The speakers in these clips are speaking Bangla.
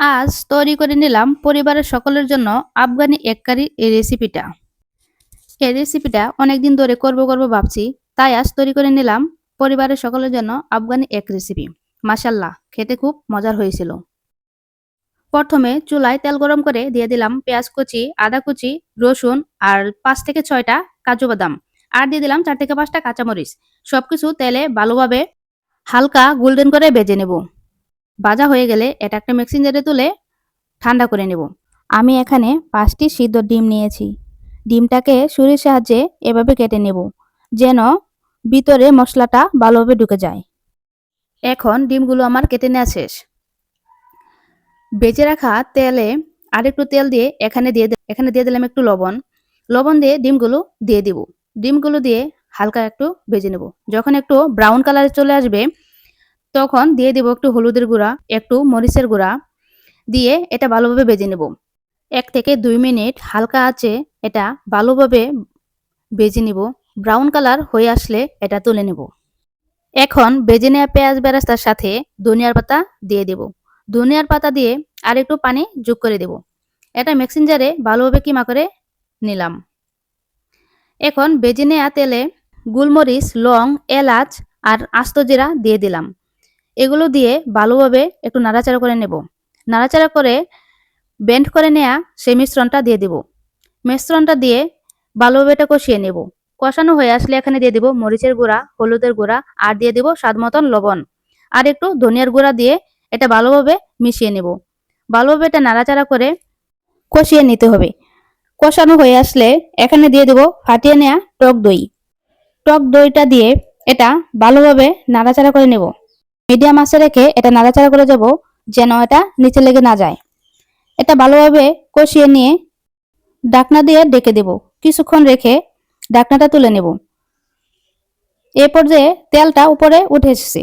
আজ তৈরি করে নিলাম পরিবারের সকলের জন্য আফগানি এক কারি এই রেসিপিটা এই রেসিপিটা অনেকদিন ধরে করব করব ভাবছি, তাই আজ তৈরি করে নিলাম পরিবারের সকলের জন্য আফগানি এক রেসিপি মাসাল্লাহ খেতে খুব মজার হয়েছিল। প্রথমে চুলায় তেল গরম করে দিয়ে দিলাম পেঁয়াজ কুচি, আদা কুচি, রসুন আর পাঁচ থেকে ছয়টা কাজু বাদাম। আর দিয়ে দিলাম চার থেকে পাঁচটা কাঁচামরিচ। সবকিছু তেলে ভালোভাবে হালকা গোল্ডেন করে ভেজে নেব। ভাজা হয়ে গেলে এটা একটা মিক্সিং জারে তুলে ঠান্ডা করে নেব। আমি এখানে পাঁচটি সিদ্ধ ডিম নিয়েছি। ডিমটাকে ছুরির সাহায্যে এভাবে কেটে নেব, যেন ভিতরে মশলাটা ভালোভাবে ঢুকে যায়। এখন ডিমগুলো আমার কেটে নেওয়া শেষ। বেঁচে রাখা তেলে আরেকটু তেল দিয়ে এখানে দিয়ে এখানে দিয়ে দিলাম একটু লবণ। লবণ দিয়ে ডিমগুলো দিয়ে দিব। ডিমগুলো দিয়ে হালকা একটু ভেজে নেব। যখন একটু ব্রাউন কালারে চলে আসবে তখন দিয়ে দেব একটু হলুদের গুঁড়া, একটু মরিচের গুঁড়া দিয়ে এটা ভালোভাবে ভেজে নেব। এক থেকে দুই মিনিট হালকা আছে এটা ভালোভাবে ভেজে নিব। ব্রাউন কালার হয়ে আসলে এটা তুলে নেব। এখন ভেজে নেওয়া পেঁয়াজ বেরাস্তার সাথে ধনিয়ার পাতা দিয়ে দেব। ধনিয়ার পাতা দিয়ে আর একটু পানি যোগ করে দেব। এটা মিক্সিং ভালোভাবে কিমা করে নিলাম। এখন ভেজে নেওয়া তেলে গোলমরিচ, লং, এলাচ আর আস্ত জিরা দিয়ে দিলাম। এগুলো দিয়ে ভালোভাবে একটু নাড়াচাড়া করে নেব। নাড়াচাড়া করে বেন্ড করে নেওয়া সেই মিশ্রণটা দিয়ে দেব। মিশ্রণটা দিয়ে ভালোভাবে এটা কষিয়ে নেব। কষানো হয়ে আসলে এখানে দিয়ে দেব মরিচের গুঁড়া, হলুদের গুঁড়া, আর দিয়ে দেব স্বাদ মতন লবণ। আর একটু ধনিয়ার গুঁড়া দিয়ে এটা ভালোভাবে মিশিয়ে নেব। ভালোভাবে এটা নাড়াচাড়া করে কষিয়ে নিতে হবে। কষানো হয়ে আসলে এখানে দিয়ে দেব ফাটিয়ে নেওয়া টক দই। টক দইটা দিয়ে এটা ভালোভাবে নাড়াচাড়া করে নেব। মিডিয়াম আঁচে রেখে এটা নাড়াচাড়া করে যাব যেন এটা নিচে লেগে না যায়। এটা ভালোভাবে কষিয়ে নিয়ে ডাকনা দিয়ে ডেকে দেব। কিছুক্ষণ রেখে ডাকনাটা তুলে নেব। এ পর্যায়ে তেলটা উপরে উঠে এসেছে।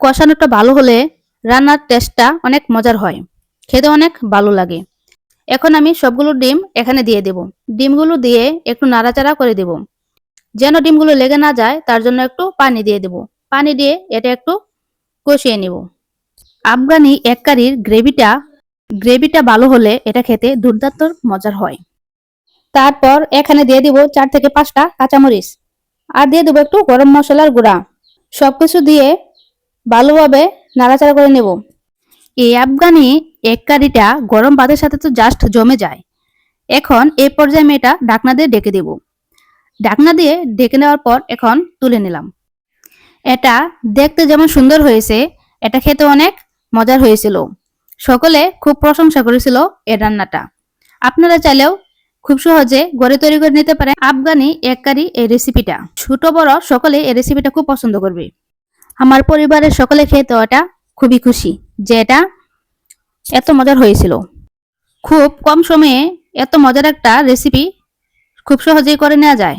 কষানোটা ভালো হলে রান্নার টেস্টটা অনেক মজার হয়। খেতে অনেক ভালো লাগে। এখন আমি সবগুলো ডিম এখানে দিয়ে দেব। ডিমগুলো দিয়ে একটু নাড়াচাড়া করে দেব। যেন ডিমগুলো লেগে না যায়, তার জন্য একটু পানি দিয়ে দেব। পানি দিয়ে এটা একটু কষিয়ে নিব। আফগানি এক কারির গ্রেভিটা গ্রেভিটা ভালো হলে এটা খেতে দুর্দান্ত মজার হয়। তারপর এখানে দিয়ে দিব চার থেকে পাঁচটা কাঁচামরিচ। আর দিয়ে দেবো একটু গরম মশলার গুঁড়া। সবকিছু দিয়ে ভালোভাবে নাড়াচাড়া করে নেব। এই আফগানি এক কারিটা গরম ভাতের সাথে তো জাস্ট জমে যায়। এখন এই পর্যায়ে আমি এটা ঢাকনা দিয়ে ডেকে দেব। ঢাকনা দিয়ে ডেকে নেওয়ার পর এখন তুলে নিলাম। এটা দেখতে যেমন সুন্দর হয়েছে, এটা খেতে অনেক মজার হয়েছিল। সকলে খুব প্রশংসা করেছিল এই রান্নাটা। আপনারা চাইলেও খুব সহজে গড়ে তৈরি করে নিতে পারেন আফগানি এক কারি এই রেসিপিটা ছোট, বড় সকলে এই রেসিপিটা খুব পছন্দ করবে। আমার পরিবারের সকলে খেয়ে তো এটা খুবই খুশি যে এটা এত মজার হয়েছিল। খুব কম সময়ে এত মজার একটা রেসিপি খুব সহজেই করে নেওয়া যায়।